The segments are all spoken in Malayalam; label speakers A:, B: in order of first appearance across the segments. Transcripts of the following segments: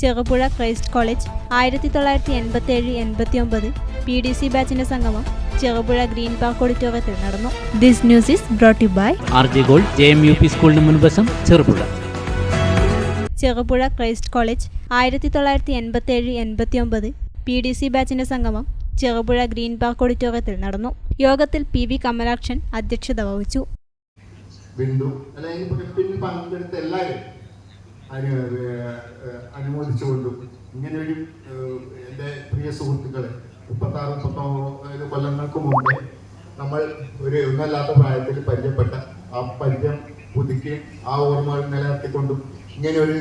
A: ചെറുപുഴ ക്രൈസ്റ്റ് കോളേജ് ആയിരത്തി തൊള്ളായിരത്തി എൺപത്തി ഏഴ് എൺപത്തി ഒമ്പത് പി ഡി സി ബാച്ചിന്റെ സംഗമം ചെറുപുഴ ഗ്രീൻ പാർക്ക് ഓഡിറ്റോറിയത്തിൽ നടന്നു. This news is brought you by
B: R J gold J M U P സ്കൂളിന് മുൻവശം ചെറുപുഴ.
A: ചെറുപുഴ ക്രൈസ്റ്റ് കോളേജ് ആയിരത്തി തൊള്ളായിരത്തി എൺപത്തി ഏഴ് എൺപത്തി ഒമ്പത് പി ഡി സി ബാച്ചിന്റെ സംഗമം ചെറുപുഴ ഗ്രീൻ പാർക്ക് ഓഡിറ്റോറിയത്തിൽ നടന്നു. യോഗത്തിൽ പി വി കമലാക്ഷൻ അധ്യക്ഷത വഹിച്ചു.
C: ബിന്ദു അല്ലെങ്കിൽ പങ്കെടുത്ത എല്ലാവരും അനുമോദിച്ചുകൊണ്ടും ഇങ്ങനെ ഒരു എന്റെ പ്രിയ സുഹൃത്തുക്കളെ മുപ്പത്താറ് മുപ്പത്തൊമ്പത് കൊല്ലങ്ങൾക്ക് മുമ്പേ നമ്മൾ ഒരു ഒന്നല്ലാത്ത പ്രായത്തിൽ പരിചയപ്പെട്ട ആ പരിചയം പുതുക്കുകയും ആ ഓർമ്മകൾ നിലനിർത്തിക്കൊണ്ടും ഇങ്ങനെ ഒരു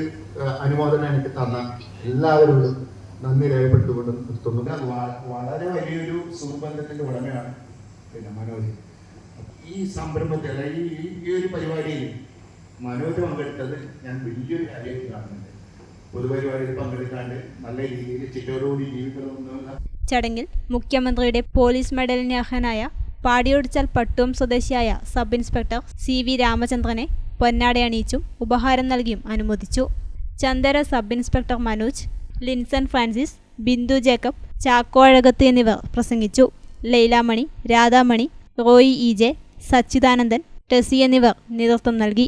C: അനുമോദനം എനിക്ക് തന്ന എല്ലാവരോടും നന്ദി രേഖപ്പെടുത്തിക്കൊണ്ട് നിർത്തുന്നു.
D: വളരെ വലിയൊരു സുഹൃബന്ധത്തിന്റെ ഉടമയാണ് പിന്നെ മനോജ്.
C: ഈ സംരംഭത്തിൽ അല്ലെങ്കിൽ ഈ ഒരു പരിപാടിയിൽ മനോജ് പങ്കെടുത്തത് ഞാൻ വലിയൊരു കാര്യമായിട്ട് കാണുന്നുണ്ട്. പൊതുപരിപാടിയിൽ പങ്കെടുക്കാണ്ട് നല്ല രീതിയിൽ ചിറ്റോടുകൂടി ജീവിക്കണമെന്നുള്ള
A: ചടങ്ങിൽ മുഖ്യമന്ത്രിയുടെ പോലീസ് മെഡലിന് അർഹനായ പാടിയൊടിച്ചാൽ പട്ടുവം സ്വദേശിയായ സബ് ഇൻസ്പെക്ടർ സി വി രാമചന്ദ്രനെ പൊന്നാട അണിയിച്ചും ഉപഹാരം നൽകിയും അനുമോദിച്ചു. ചന്ദര സബ് ഇൻസ്പെക്ടർ മനോജ് ലിൻസൺ ഫ്രാൻസിസ് ബിന്ദു ജേക്കബ് ചാക്കോ അഴകത്ത് എന്നിവർ പ്രസംഗിച്ചു. ലൈലാമണി രാധാമണി റോയി ഇ ജെ സച്ചിദാനന്ദൻ ടെസി എന്നിവർ നേതൃത്വം നൽകി.